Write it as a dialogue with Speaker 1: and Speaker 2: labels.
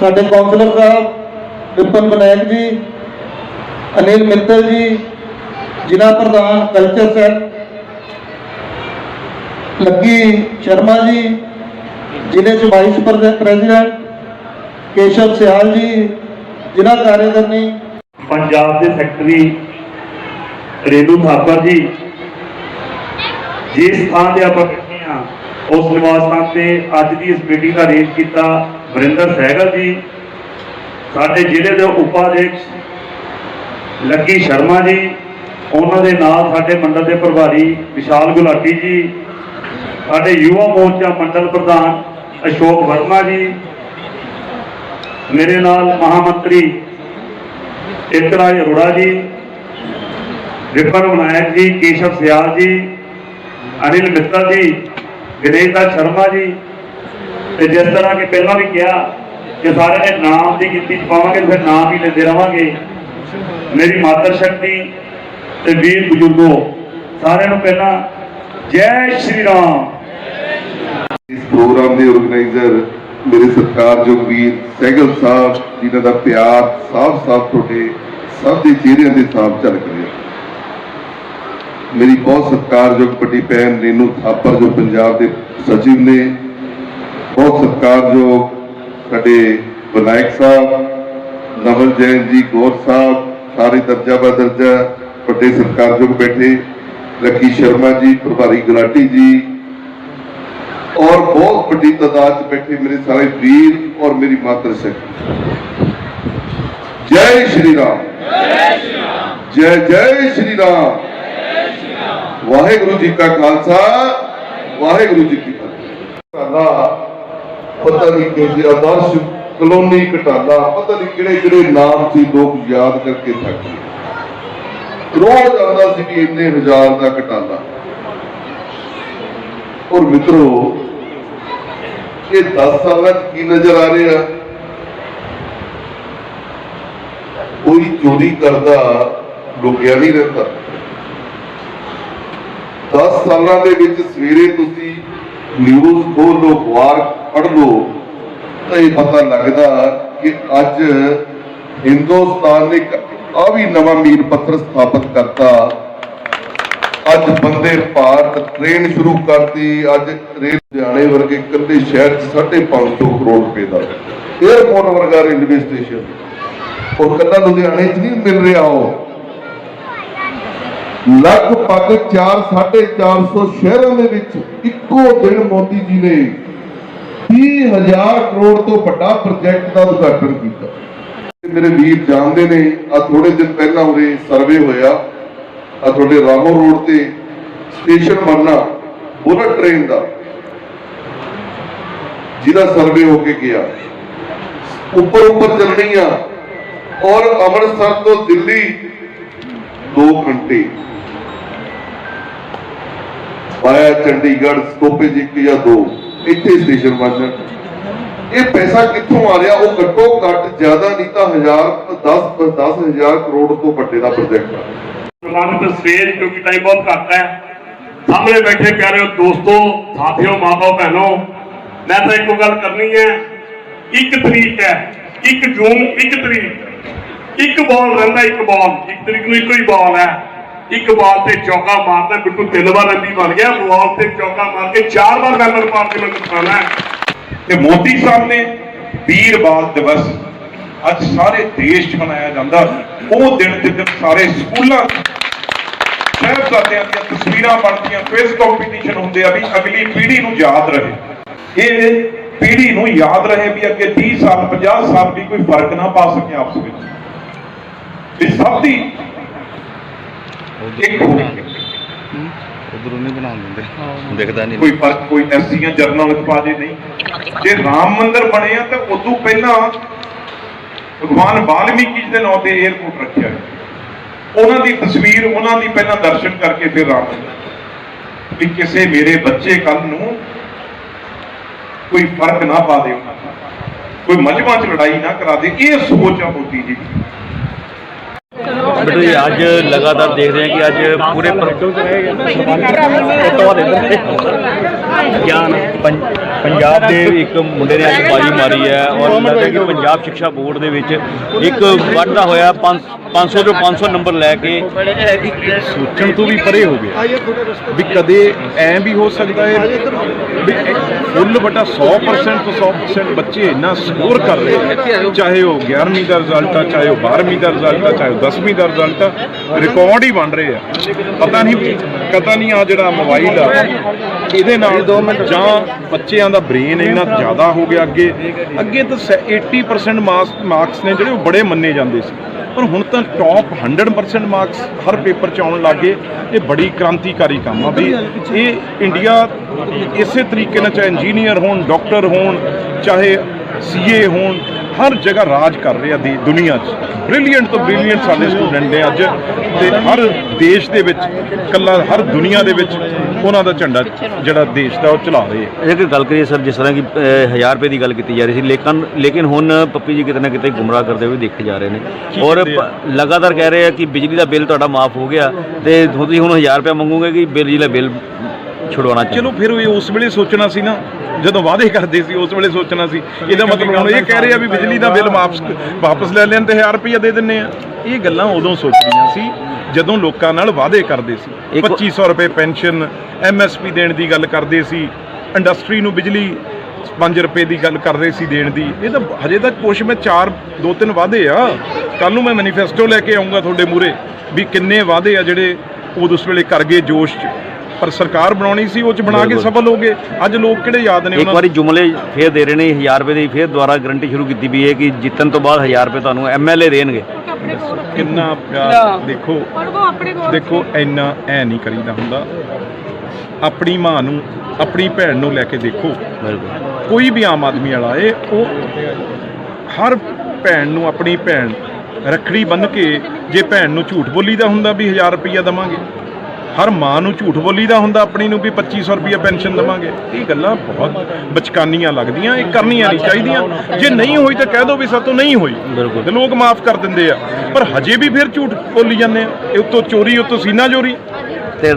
Speaker 1: ਸਾਡੇ ਕਾਉਂਸਲਰ ਸਾਹਿਬ, ਵਿਪਨ ਬਨੈਕ ਜੀ, ਅਨਿਲ ਮਿੱਤਲ ਜੀ, ਜ਼ਿਲ੍ਹਾ ਪ੍ਰਧਾਨ ਕਲਚਰ ਸੈੱਲ, ਲੱਗੀ ਸ਼ਰਮਾ ਜੀ, ਜ਼ਿਲ੍ਹੇ ਚ ਵਾਈਸ ਪ੍ਰੈਜ਼ੀਡੈਂਟ ਕੇਸ਼ਵ ਸਿਆਲ ਜੀ, ਜ਼ਿਲ੍ਹਾ ਕਾਰਜਕਾਰਨੀ।
Speaker 2: ਪੰਜਾਬ ਦੇ ਸੈਕਟਰੀ ਰੇਨੂ ਥਾਪਰ ਜੀ, ਜਿਸ ਥਾਂ ਤੇ ਆਪਾਂ ਬੈਠੇ ਹਾਂ ਉਸ ਨਿਵਾਸ ਸਥਾਨ ਤੇ ਅੱਜ ਦੀ ਇਸ ਮੀਟਿੰਗ ਦਾ ਅਰੇਂਜ ਕੀਤਾ ਵਰਿੰਦਰ ਸਹਿਗਲ ਜੀ, ਸਾਡੇ ਜ਼ਿਲ੍ਹੇ ਦੇ ਉਪਾਧਿਕਸ਼ ਲੱਕੀ ਸ਼ਰਮਾ ਜੀ, ਉਹਨਾਂ ਦੇ ਨਾਲ ਸਾਡੇ ਮੰਡਲ ਦੇ ਪ੍ਰਭਾਰੀ ਵਿਸ਼ਾਲ ਗੁਲਾਟੀ ਜੀ, ਸਾਡੇ ਯੁਵਾ ਮੋਰਚਾ ਮੰਡਲ ਪ੍ਰਧਾਨ ਅਸ਼ੋਕ ਵਰਮਾ ਜੀ, ਮੇਰੇ ਨਾਲ ਮਹਾਮੰਤਰੀ ਇਤਰਾਜ ਅਰੋੜਾ ਜੀ, ਵਿਪਨ ਵਿਨਾਇਕ ਜੀ, ਕੇਸ਼ਵ ਸਿਆਲ ਜੀ, ਅਨਿਲ ਮਿੱਤਲ ਜੀ ਗਣੇਸ਼ ਸ਼ਰਮਾ ਜੀ। ਤੇ ਜਿਸ ਤਰ੍ਹਾਂ ਕਿ ਪਹਿਲਾਂ ਵੀ ਕਿਹਾ ਕਿ ਸਾਰਿਆਂ ਨੇ ਨਾਮ ਦੀ ਗਿਣਤੀ ਪਾਵਾਂਗੇ, ਫਿਰ ਨਾਮ ਹੀ ਲੈਂਦੇ ਰਵਾਂਗੇ। ਮੇਰੀ ਮਾਤਰ ਸ਼ਕਤੀ ਤੇ ਵੀਰ ਬਜ਼ੁਰਗੋ, ਸਾਰਿਆਂ ਨੂੰ ਪਹਿਲਾਂ ਜੈ ਸ਼੍ਰੀ ਰਾਮ।
Speaker 3: ਇਸ ਪ੍ਰੋਗਰਾਮ ਦੇ ਆਰਗੇਨਾਈਜ਼ਰ ਮੇਰੇ ਸਤਿਕਾਰਯੋਗ ਵੀਰ ਸਹਿਗਲ ਸਾਹਿਬ, ਜਿਨ੍ਹਾਂ ਦਾ ਪਿਆਰ ਸਾਫ਼ ਸਾਫ਼ ਤੁਹਾਡੇ ਸਭ ਦੇ ਚਿਹਰਿਆਂ ਦੇ ਸਾਫ਼ ਝਲਕ ਰਿਹਾ। ਮੇਰੀ ਬਹੁਤ ਸਤਿਕਾਰਯੋਗ ਵੱਡੀ ਭੈਣ ਰੇਨੂ ਥਾਪਰ ਜੋ ਪੰਜਾਬ ਦੇ ਸਚਿਵ ਨੇ। ਬਹੁਤ ਸਤਿਕਾਰਯੋਗ ਸਾਡੇ ਵਿਨਾਇਕ ਸਾਹਿਬ ਨਵਲ ਜੈਨ ਜੀ ਗੌਰ ਸਾਹਿਬ ਸਾਰੇ ਦਰਜਾ ਬਾ ਦਰਜਾ ਵੱਡੇ ਸਤਿਕਾਰਯੋਗ ਬੈਠੇ। ਲੱਕੀ ਸ਼ਰਮਾ ਜੀ ਪ੍ਰਭਾਰੀ ਗੁਲਾਟੀ ਜੀ ਔਰ ਬਹੁਤ ਵੱਡੀ ਤਾਦਾਦ 'ਚ ਬੈਠੇ ਮੇਰੇ ਸਾਰੇ ਵੀਰ ਔਰ ਮੇਰੀ ਮਾਤਰ ਸ਼ਕਤੀ ਜੈ ਸ਼੍ਰੀ ਰਾਮ। ਜੈ ਜੈ ਸ਼੍ਰੀ ਰਾਮ। ਵਾਹਿਗੁਰੂ ਜੀ ਕਾ ਖਾਲਸਾ, ਵਾਹਿਗੁਰੂ ਜੀ ਕੀ ਫਤਿਹ। ਪਤਾ ਨਹੀਂ ਕਿਹਦੇ ਆਦਰਸ਼ ਕਲੋਨੀ ਘਟਾਲਾ, ਪਤਾ ਨਹੀਂ ਕਿਹੜੇ ਕਿਹੜੇ ਨਾਮ ਸੀ, ਲੋਕ ਯਾਦ ਕਰਕੇ ਥੱਕ ਗਏ। ਰੋਜ਼ ਆਉਂਦਾ ਸੀ ਕਿ ਇੰਨੇ ਹਜ਼ਾਰ ਦਾ ਘਟਾਲਾ। ਔਰ ਮਿੱਤਰੋ, ਇਹ 10 ਸਾਲਾਂ ਚ ਕੀ ਨਜ਼ਰ ਆ ਰਿਹਾ? ਕੋਈ ਚੋਰੀ ਕਰਦਾ, ਲੁਕਿਆ ਨਹੀਂ ਰਹਿੰਦਾ। 10 ਸਾਲਾਂ ਦੇ ਵਿੱਚ ਸਵੇਰੇ ਤੁਸੀਂ ਨਿਊਜ਼ ਖੋਲ ਲਓ, ਅਖਬਾਰ ਪੜ੍ਹ ਲਓ, ਤਾਂ ਇਹ ਪਤਾ ਲੱਗਦਾ ਕਿ ਅੱਜ ਹਿੰਦੁਸਤਾਨ ਨੇ ਆ ਵੀ ਨਵਾਂ ਮੀਲ ਪੱਥਰ ਸਥਾਪਿਤ ਕਰਤਾ। ਅੱਜ ਬੰਦੇ ਭਾਰਤ ਟ੍ਰੇਨ ਸ਼ੁਰੂ ਕਰਤੀ, ਅੱਜ ਰੇਲ ਲੁਧਿਆਣੇ ਵਰਗੇ ਇਕੱਲੇ ਸ਼ਹਿਰ 'ਚ 550 ਕਰੋੜ ਰੁਪਏ ਦਾ। 에어ਪੋਰਟ ਵਰਗਾ ਰੇਲਵੇ ਸਟੇਸ਼ਨ ਉਹ ਕੱਲਾ ਲੁਧਿਆਣੇ 'ਚ ਨਹੀਂ ਮਿਲ ਰਿਹਾ ਉਹ। ਲਗਭਗ 4 450 ਸ਼ਹਿਰਾਂ ਦੇ ਵਿੱਚ ਇੱਕੋ ਦਿਨ ਮੋਦੀ ਜੀ ਨੇ 20000 ਕਰੋੜ ਤੋਂ ਵੱਡਾ ਪ੍ਰੋਜੈਕਟ ਦਾ ਉਦਘਾਟਨ ਕੀਤਾ। ਮੇਰੇ ਵੀਰ ਜਾਣਦੇ ਨੇ ਆ ਥੋੜੇ ਦਿਨ ਪਹਿਲਾਂ ਉਰੇ ਸਰਵੇ ਹੋਇਆ। ਆ ਤੁਹਾਡੇ ਰਾਮੋ ਰੋਡ ਤੇ ਸਟੇਸ਼ਨ ਬਣਨਾ, ਬੁਲਟ ਟ੍ਰੇਨ ਦਾ। ਜਿਹਦਾ ਸਰਵੇ ਹੋ ਕੇ ਗਿਆ। ਉੱਪਰ ਉੱਪਰ ਚੱਲਣੀ ਆ ਔਰ ਅੰਮ੍ਰਿਤਸਰ ਤੋਂ ਦਿੱਲੀ 2 ਘੰਟੇ। ਵਾਇਆ ਚੰਡੀਗੜ੍ਹ, ਸਟੋਪੇਜ ਇੱਕ ਜਾਂ ਦੋ। ਇੱਥੇ ਸਟੇਸ਼ਨ ਬਣ ਇਹ ਪੈਸਾ ਕਿੱਥੋਂ ਆ ਰਿਹਾ? ਉਹ ਘੱਟੋ ਘੱਟ ਜ਼ਿਆਦਾ ਨਹੀਂ ਤਾਂ 1000 10 10000 ਕਰੋੜ ਤੋਂ ਵੱਡੇ ਦਾ ਪ੍ਰੋਜੈਕਟ ਆ।
Speaker 2: ਸਲਾਮਤ ਸਟੇਜ ਕਿਉਂਕਿ ਟਾਈਮ ਬਹੁਤ ਘੱਟ ਹੈ। ਸਾਹਮਣੇ ਬੈਠੇ ਪਿਆਰੇ ਦੋਸਤੋ, ਸਾਥੀਓ ਮਾਪੋ ਭੈਣੋ, ਮੈਂ ਤਾਂ ਇੱਕੋ ਗੱਲ ਕਰਨੀ ਹੈ। ਇੱਕ ਤਰੀਕ ਹੈ। 1 ਜੂਨ 1 ਤਰੀਕ। ਇੱਕ ਬਾਲ ਰਹਿੰਦਾ, ਇੱਕ ਬਾਲ। ਇੱਕ ਤਰੀਕ ਨੂੰ ਇੱਕੋ ਹੀ ਬਾਲ ਹੈ। ਇੱਕ ਬਾਲ ਤੇ ਚੌਕਾ ਮਾਰਦਾ, ਬਿੱਟੂ ਤਿੰਨ ਵਾਰ ਐਮਪੀ ਬਣ ਗਿਆ, ਬਾਲ ਤੇ ਚੌਕਾ ਮਾਰ ਕੇ ਚਾਰ ਵਾਰ ਮੈਂਬਰ ਪਾਰਲੀਮੈਂਟ ਬਣਾਉਣਾ ਹੈ।
Speaker 4: ਤੇ ਮੋਦੀ ਸਾਹਿਬ ਨੇ ਵੀਰ ਬਾਲ ਦਿਵਸ ਅੱਜ ਸਾਰੇ ਦੇਸ਼ 'ਚ ਮਨਾਇਆ ਜਾਂਦਾ। ਉਹ ਦਿਨ ਜਿੱਦਣ ਸਾਰੇ ਸਕੂਲਾਂ 'ਚ ਸਾਹਿਬਜ਼ਾਦਿਆਂ ਦੀਆਂ ਤਸਵੀਰਾਂ ਬਣਦੀਆਂ ਕੁਇਜ਼ ਕੰਪੀਟੀਸ਼ਨ ਹੁੰਦੇ ਆ ਵੀ ਅਗਲੀ ਪੀੜ੍ਹੀ ਨੂੰ ਯਾਦ ਰਹੇ। ਇਹ ਪੀੜ੍ਹੀ ਨੂੰ ਯਾਦ ਰਹੇ ਵੀ ਅੱਗੇ 30 ਸਾਲ 50 ਸਾਲ ਵੀ ਕੋਈ ਫ਼ਰਕ ਨਾ ਪਾ ਸਕੇ ਆਪਸ ਵਿੱਚ। ਵੀ ਸਭ ਦੀ ਇੱਕ ਹੋ ਕੇ
Speaker 5: ਉਧਰੋਂ ਨਹੀਂ ਬਣਾਉਣ ਦਿੰਦੇ। ਦਿਖਦਾ ਨਹੀਂ।
Speaker 4: ਕੋਈ ਫ਼ਰਕ ਕੋਈ ਐਸਸੀਆਂ ਜਰਨਲ ਵਿੱਚ ਪਾ ਦੇ ਨਹੀਂ। ਜੇ ਰਾਮ ਮੰਦਿਰ ਬਣਿਆ ਤਾਂ ਉਦੋਂ ਪਹਿਲਾਂ ਭਗਵਾਨ ਵਾਲਮੀਕੀ ਜੀ ਦੇ ਨਾਂ ਤੇ 에어ਪੋਰਟ ਰੱਖਿਆ। ਉਹਨਾਂ ਦੀ ਤਸਵੀਰ ਉਹਨਾਂ ਦੀ ਪਹਿਲਾਂ ਦਰਸ਼ਨ ਕਰਕੇ ਫਿਰ ਰਾਮ ਮੰਦਿਰ ਵੀ ਕਿਸੇ ਮੇਰੇ ਬੱਚੇ ਕੱਲ ਨੂੰ ਕੋਈ ਫ਼ਰਕ ਨਾ ਪਾ ਦੇ। ਕੋਈ ਮਜਮਾ ਚ ਲੜਾਈ ਨਾ ਕਰਾ ਦੇ। ਇਹ ਸੋਚ ਆ ਮੋਦੀ ਜੀ ਦੀ।
Speaker 5: ਬੇਟੂ ਜੀ ਅੱਜ ਲਗਾਤਾਰ ਦੇਖ ਰਹੇ ਹਾਂ ਕਿ ਅੱਜ ਪੂਰੇ ਪਰ
Speaker 6: ਗਿਆਨ
Speaker 5: ਪੰ- ਪੰਜਾਬ ਦੇ ਇੱਕ ਮੁੰਡੇ ਨੇ ਅੱਜ ਬਾਜੀ ਮਾਰੀ ਹੈ ਔਰ ਲੱਗਦਾ ਕਿ ਪੰਜਾਬ ਸਿੱਖਿਆ ਬੋਰਡ ਦੇ ਵਿੱਚ ਇੱਕ ਵਾਧਾ ਹੋਇਆ 500 ਤੋਂ 500 ਨੰਬਰ ਲੈ ਕੇ
Speaker 4: ਸੋਚਣ ਤੋਂ ਵੀ ਪਰੇ ਹੋ ਗਿਆ। ਵੀ ਕਦੇ ਐ ਵੀ ਹੋ ਸਕਦਾ ਹੈ ਵੀ ਫੁੱਲ ਬਟਾ 100% ਤੋਂ 100% ਬੱਚੇ ਇੰਨਾ ਸਕੋਰ ਕਰ ਰਹੇ ਆ ਚਾਹੇ ਉਹ 11ਵੀਂ ਦਾ ਰਿਜ਼ਲਟ ਆ, ਚਾਹੇ ਉਹ 12ਵੀਂ ਦਾ ਰਿਜ਼ਲਟ ਆ, ਚਾਹੇ ਉਹ 10ਵੀਂ ਦਾ ਰਿਜ਼ਲਟ ਆ ਰਿਕਾਰਡ ਹੀ ਬਣ ਰਹੇ ਆ। ਪਤਾ ਨਹੀਂ ਪਤਾ ਨਹੀਂ ਆ ਜਿਹੜਾ ਮੋਬਾਈਲ ਆ, ਇਹਦੇ ਨਾਲ ਜਾਂ ਬੱਚਿਆਂ ਦਾ ਬ੍ਰੇਨ ਇੰਨਾ ਜ਼ਿਆਦਾ ਹੋ ਗਿਆ ਅੱਗੇ ਅੱਗੇ ਤਾਂ ਸ- 80% ਮਾਰਕਸ ਮਾਰਕਸ ਨੇ ਜਿਹੜੇ ਉਹ ਬੜੇ ਮੰਨੇ ਜਾਂਦੇ ਸੀ। ਪਰ ਹੁਣ ਤਾਂ ਟੌਪ 100% ਮਾਰਕਸ ਹਰ ਪੇਪਰ 'ਚ ਆਉਣ ਲੱਗੇ ਇਹ ਬੜੀ ਕ੍ਰਾਂਤੀਕਾਰੀ ਕੰਮ ਆ ਵੀ ਇਹ ਇੰਡੀਆ ਇਸੇ ਤਰੀਕੇ ਨਾਲ ਚਾਹੇ ਇੰਜੀਨੀਅਰ ਹੋਣ ਡਾਕਟਰ ਹੋਣ ਚਾਹੇ ਸੀਏ ਹੋਣ ਹਰ ਜਗ੍ਹਾ ਰਾਜ ਕਰ ਰਿਹਾ ਦੀ ਦੁਨੀਆ 'ਚ। ਬ੍ਰਿਲੀਅੰਟ ਤੋਂ ਬ੍ਰਿਲੀਅੰਟ ਸਾਡੇ ਸਟੂਡੈਂਟ ਨੇ ਅੱਜ ਤੇ ਹਰ ਦੇਸ਼ ਦੇ ਵਿੱਚ ਕੱਲਾ ਹਰ ਦੁਨੀਆ ਦੇ ਵਿੱਚ ਉਹਨਾਂ ਦਾ ਝੰਡਾ ਜਿਹੜਾ ਦੇਸ਼ ਦਾ ਉਹ ਚਲਾ ਰਹੇ ਆ।
Speaker 5: ਇੱਕ ਗੱਲ ਕਰੀਏ ਸਰ ਜਿਸ ਤਰ੍ਹਾਂ ਕਿ 1000 ਰੁਪਏ ਦੀ ਗੱਲ ਕੀਤੀ ਜਾ ਰਹੀ ਸੀ ਲੇਕਿਨ ਲੇਕਿਨ ਹੁਣ ਪੱਪੀ ਜੀ ਕਿਤੇ ਨਾ ਕਿਤੇ ਗੁੰਮਰਾਹ ਕਰਦੇ ਹੋਏ ਦੇਖੇ ਜਾ ਰਹੇ ਨੇ। ਔਰ ਲਗਾਤਾਰ ਕਹਿ ਰਹੇ ਆ ਕਿ ਬਿਜਲੀ ਦਾ ਬਿੱਲ ਤੁਹਾਡਾ ਮਾਫ ਹੋ ਗਿਆ ਤੇ ਤੁਸੀਂ ਹੁਣ 1000 ਰੁਪਏ ਮੰਗੋਗੇ ਕਿ ਬਿਜਲੀ ਦਾ ਬਿੱਲ ਛੁਡਵਾਉਣਾ ਚਾਹੀਦਾ।
Speaker 4: ਚਲੋ ਫਿਰ ਇਹ ਉਸ ਵੇਲੇ ਸੋਚਣਾ ਸੀ ਨਾ ਜਦੋਂ ਵਾਅਦੇ ਕਰਦੇ ਸੀ ਉਸ ਵੇਲੇ ਸੋਚਣਾ ਸੀ। ਇਹਦਾ ਮਤਲਬ ਹੁਣ ਇਹ ਕਹਿ ਰਹੇ ਆ ਵੀ ਬਿਜਲੀ ਦਾ ਬਿੱਲ ਵਾਪਸ ਵਾਪਸ ਲੈ ਲੈਣ ਤੇ 1000 ਰੁਪਏ ਦੇ ਦਿੰਨੇ ਆ। ਇਹ ਗੱਲਾਂ ਉਦੋਂ ਸੋਚਣੀਆਂ ਸੀ ਜਦੋਂ ਲੋਕਾਂ ਨਾਲ ਵਾਅਦੇ ਕਰਦੇ ਸੀ।
Speaker 5: ਇੱਕ-
Speaker 4: 2500 ਰੁਪਏ ਪੈਨਸ਼ਨ ਐਮਐਸਪੀ ਦੇਣ ਦੀ ਗੱਲ ਕਰਦੇ ਸੀ ਇੰਡਸਟਰੀ ਨੂੰ ਬਿਜਲੀ 5 ਰੁਪਏ ਦੀ ਗੱਲ ਕਰ ਰਹੇ ਸੀ ਦੇਣ ਦੀ। ਇਹ ਤਾਂ ਹਜੇ ਤੱਕ ਕੁਛ ਮੈਂ ਚਾਰ ਦੋ ਤਿੰਨ ਵਾਅਦੇ ਆ। ਕੱਲ ਨੂੰ ਮੈਂ ਮੈਨੀਫੈਸਟੋ ਲੈ ਕੇ ਆਉਂਗਾ ਤੁਹਾਡੇ ਮੂਰੇ ਵੀ ਕਿੰਨੇ ਵਾਅਦੇ ਆ ਜਿਹੜੇ ਉਦੋਂ ਉਸ ਵੇਲੇ ਕਰ ਗਏ ਜੋਸ਼ 'ਚ। ਪਰ ਸਰਕਾਰ ਬਣਾਉਣੀ ਸੀ ਉਹ 'ਚ ਬਣਾ ਕੇ। ਸਫਲ ਹੋ ਗਏ। ਅੱਜ ਲੋਕ ਕਿਹੜੇ ਯਾਦ ਨੇ
Speaker 5: ਇੱਕ ਵਾਰੀ ਜੁਮਲੇ ਫੇਰ ਦੇ ਰਹੇ ਨੇ 1000 ਰੁਪਏ ਦੀ ਫੇਰ ਦੁਬਾਰਾ ਗਰੰਟੀ ਸ਼ੁਰੂ ਕੀਤੀ ਵੀ ਹੈ ਕਿ ਜਿੱਤਣ ਤੋਂ ਬਾਅਦ 1000 ਰੁਪਏ ਤੁਹਾਨੂੰ ਐਮਐਲਏ ਦੇਣਗੇ।
Speaker 4: ਕਿੰਨਾ ਪਿਆਰ ਦੇਖੋ ਦੇਖੋ ਇੰਨਾ ਐ ਨਹੀਂ ਕਰੀਦਾ ਹੁੰਦਾ। ਆਪਣੀ ਮਾਂ ਨੂੰ ਆਪਣੀ ਭੈਣ ਨੂੰ ਲੈ ਕੇ ਦੇਖੋ।
Speaker 5: ਬਿਲਕੁਲ।
Speaker 4: ਕੋਈ ਵੀ ਆਮ ਆਦਮੀ ਵਾਲਾ ਏ ਉਹ ਹਰ ਭੈਣ ਨੂੰ ਆਪਣੀ ਭੈਣ ਰੱਖੜੀ ਬੰਨ ਕੇ ਜੇ ਭੈਣ ਨੂੰ ਝੂਠ ਬੋਲੀਦਾ ਹੁੰਦਾ ਵੀ 1000 ਰੁਪਈਆ ਦਵਾਂਗੇ। ਹਰ ਮਾਂ ਨੂੰ ਝੂਠ ਬੋਲੀਦਾ ਹੁੰਦਾ ਆਪਣੀ ਨੂੰ ਵੀ 2500 ਰੁਪਈਆ ਪੈਨਸ਼ਨ ਦਵਾਂਗੇ। ਇਹ ਗੱਲਾਂ ਬਹੁਤ ਬਚਕਾਨੀਆਂ ਲੱਗਦੀਆਂ ਇਹ ਕਰਨੀਆਂ ਨਹੀਂ ਚਾਹੀਦੀਆਂ। ਜੇ ਨਹੀਂ ਹੋਈ ਤਾਂ ਕਹਿ ਦਿਓ ਵੀ ਸਾਤੋਂ ਨਹੀਂ ਹੋਈ। ਤੇ ਲੋਕ ਮਾਫ ਕਰ ਦਿੰਦੇ ਆ। ਪਰ ਹਜੇ ਵੀ ਫਿਰ ਝੂਠ ਬੋਲੀ ਜਾਂਦੇ ਆ। ਇਹ ਉੱਤੋਂ ਚੋਰੀ ਉੱਤੋਂ ਸੀਨਾ ਚੋਰੀ।
Speaker 5: ਤੇ